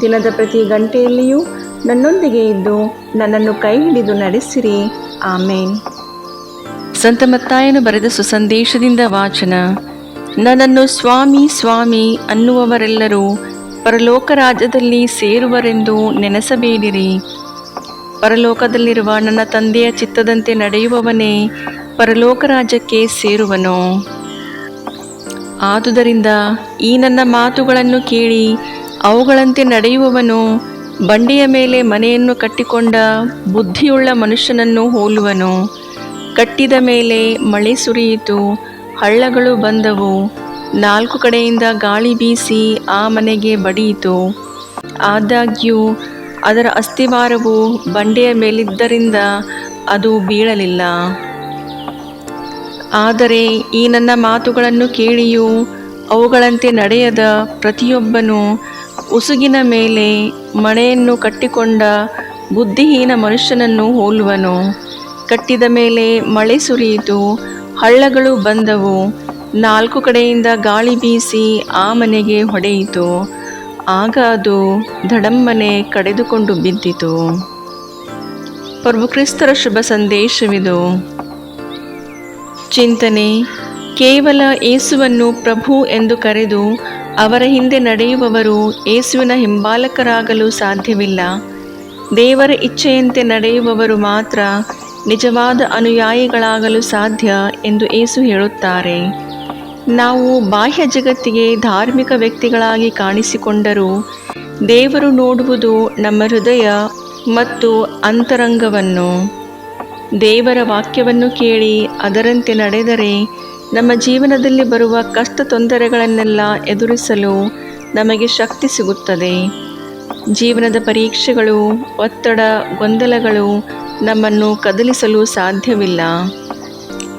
ದಿನದ ಪ್ರತಿ ಗಂಟೆಯಲ್ಲಿಯೂ ನನ್ನೊಂದಿಗೆ ಇದ್ದು ನನ್ನನ್ನು ಕೈ ಹಿಡಿದು ನಡೆಸಿರಿ. ಆಮೇನ್. ಸಂತ ಮತ್ತಾಯನು ಬರೆದ ಸುಸಂದೇಶದಿಂದ ವಾಚನ. ನನ್ನನ್ನು ಸ್ವಾಮಿ ಸ್ವಾಮಿ ಅನ್ನುವವರೆಲ್ಲರೂ ಪರಲೋಕ ರಾಜ್ಯದಲ್ಲಿ ಸೇರುವರೆಂದು ನೆನೆಸಬೇಡಿರಿ. ಪರಲೋಕದಲ್ಲಿರುವ ನನ್ನ ತಂದೆಯ ಚಿತ್ತದಂತೆ ನಡೆಯುವವನೇ ಪರಲೋಕ ರಾಜ್ಯಕ್ಕೆ ಸೇರುವನು. ಆದುದರಿಂದ ಈ ನನ್ನ ಮಾತುಗಳನ್ನು ಕೇಳಿ ಅವುಗಳಂತೆ ನಡೆಯುವವನು ಬಂಡೆಯ ಮೇಲೆ ಮನೆಯನ್ನು ಕಟ್ಟಿಕೊಂಡ ಬುದ್ಧಿಯುಳ್ಳ ಮನುಷ್ಯನನ್ನು ಹೋಲುವನು. ಕಟ್ಟಿದ ಮೇಲೆ ಮಳೆ ಸುರಿಯಿತು, ಹಳ್ಳಗಳು ಬಂದವು. ನಾಲ್ಕು ಕಡೆಯಿಂದ ಗಾಳಿ ಬೀಸಿ ಆ ಮನೆಗೆ ಬಡಿಯಿತು. ಆದಾಗ್ಯೂ, ಅದರ ಅಸ್ಥಿವಾರವು ಬಂಡೆಯ ಮೇಲಿದ್ದರಿಂದ ಅದು ಬೀಳಲಿಲ್ಲ. ಆದರೆ ಈ ನನ್ನ ಮಾತುಗಳನ್ನು ಕೇಳಿಯೂ ಅವುಗಳಂತೆ ನಡೆಯದ ಪ್ರತಿಯೊಬ್ಬನು ಉಸುಗಿನ ಮೇಲೆ ಮಣೆಯನ್ನು ಕಟ್ಟಿಕೊಂಡ ಬುದ್ಧಿಹೀನ ಮನುಷ್ಯನನ್ನು ಹೋಲುವನು. ಕಟ್ಟಿದ ಮೇಲೆ ಮಳೆ ಸುರಿಯಿತು, ಹಳ್ಳಗಳು ಬಂದವು. ನಾಲ್ಕು ಕಡೆಯಿಂದ ಗಾಳಿ ಬೀಸಿ ಆ ಮನೆಗೆ ಹೊಡೆಯಿತು. ಆಗ ಅದು ಧಡಮ್ಮನೆ ಕಡೆದುಕೊಂಡು ಬಿದ್ದಿತು. ಪ್ರಭುಕ್ರಿಸ್ತರ ಶುಭ ಸಂದೇಶವಿದು. ಚಿಂತನೆ, ಕೇವಲ ಏಸುವನ್ನು ಪ್ರಭು ಎಂದು ಕರೆದು ಅವರ ಹಿಂದೆ ನಡೆಯುವವರು ಏಸುವಿನ ಹಿಂಬಾಲಕರಾಗಲು ಸಾಧ್ಯವಿಲ್ಲ. ದೇವರ ಇಚ್ಛೆಯಂತೆ ನಡೆಯುವವರು ಮಾತ್ರ ನಿಜವಾದ ಅನುಯಾಯಿಗಳಾಗಲು ಸಾಧ್ಯ ಎಂದು ಏಸು ಹೇಳುತ್ತಾರೆ. ನಾವು ಬಾಹ್ಯ ಜಗತ್ತಿಗೆ ಧಾರ್ಮಿಕ ವ್ಯಕ್ತಿಗಳಾಗಿ ಕಾಣಿಸಿಕೊಂಡರೂ ದೇವರು ನೋಡುವುದು ನಮ್ಮ ಹೃದಯ ಮತ್ತು ಅಂತರಂಗವನ್ನು. ದೇವರ ವಾಕ್ಯವನ್ನು ಕೇಳಿ ಅದರಂತೆ ನಡೆದರೆ ನಮ್ಮ ಜೀವನದಲ್ಲಿ ಬರುವ ಕಷ್ಟ ತೊಂದರೆಗಳನ್ನೆಲ್ಲ ಎದುರಿಸಲು ನಮಗೆ ಶಕ್ತಿ ಸಿಗುತ್ತದೆ. ಜೀವನದ ಪರೀಕ್ಷೆಗಳು, ಒತ್ತಡ, ಗೊಂದಲಗಳು ನಮ್ಮನ್ನು ಕದಲಿಸಲು ಸಾಧ್ಯವಿಲ್ಲ.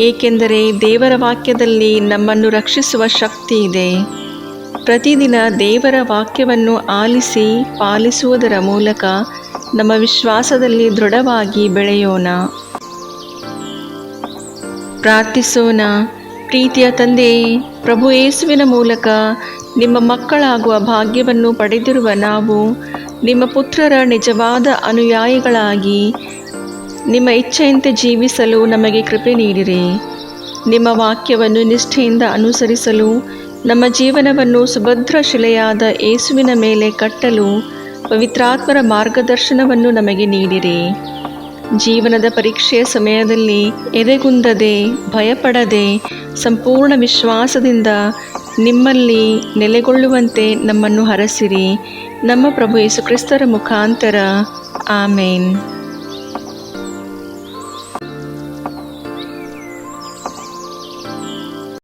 ಏಕೆಂದರೆ ದೇವರ ವಾಕ್ಯದಲ್ಲಿ ನಮ್ಮನ್ನು ರಕ್ಷಿಸುವ ಶಕ್ತಿ ಇದೆ. ಪ್ರತಿದಿನ ದೇವರ ವಾಕ್ಯವನ್ನು ಆಲಿಸಿ ಪಾಲಿಸುವುದರ ಮೂಲಕ ನಮ್ಮ ವಿಶ್ವಾಸದಲ್ಲಿ ದೃಢವಾಗಿ ಬೆಳೆಯೋಣ. ಪ್ರಾರ್ಥಿಸೋಣ. ಪ್ರೀತಿಯ ತಂದೆ, ಪ್ರಭು ಯೇಸುವಿನ ಮೂಲಕ ನಿಮ್ಮ ಮಕ್ಕಳಾಗುವ ಭಾಗ್ಯವನ್ನು ಪಡೆದಿರುವ ನಾವು, ನಿಮ್ಮ ಪುತ್ರರ ನಿಜವಾದ ಅನುಯಾಯಿಗಳಾಗಿ, ನಿಮ್ಮ ಇಚ್ಛೆಯಂತೆ ಜೀವಿಸಲು ನಮಗೆ ಕೃಪೆ ನೀಡಿರಿ. ನಿಮ್ಮ ವಾಕ್ಯವನ್ನು ನಿಷ್ಠೆಯಿಂದ ಅನುಸರಿಸಲು, ನಮ್ಮ ಜೀವನವನ್ನು ಸುಭದ್ರ ಶಿಲೆಯಾದ ಏಸುವಿನ ಮೇಲೆ ಕಟ್ಟಲು, ಪವಿತ್ರಾತ್ಮರ ಮಾರ್ಗದರ್ಶನವನ್ನು ನಮಗೆ ನೀಡಿರಿ. ಜೀವನದ ಪರೀಕ್ಷೆಯ ಸಮಯದಲ್ಲಿ ಎದೆಗುಂದದೆ, ಭಯಪಡದೆ, ಸಂಪೂರ್ಣ ವಿಶ್ವಾಸದಿಂದ ನಿಮ್ಮಲ್ಲಿ ನೆಲೆಗೊಳ್ಳುವಂತೆ ನಮ್ಮನ್ನು ಹರಸಿರಿ. ನಮ್ಮ ಪ್ರಭು ಯೇಸುಕ್ರಿಸ್ತರ ಮುಖಾಂತರ. ಆಮೇನ್.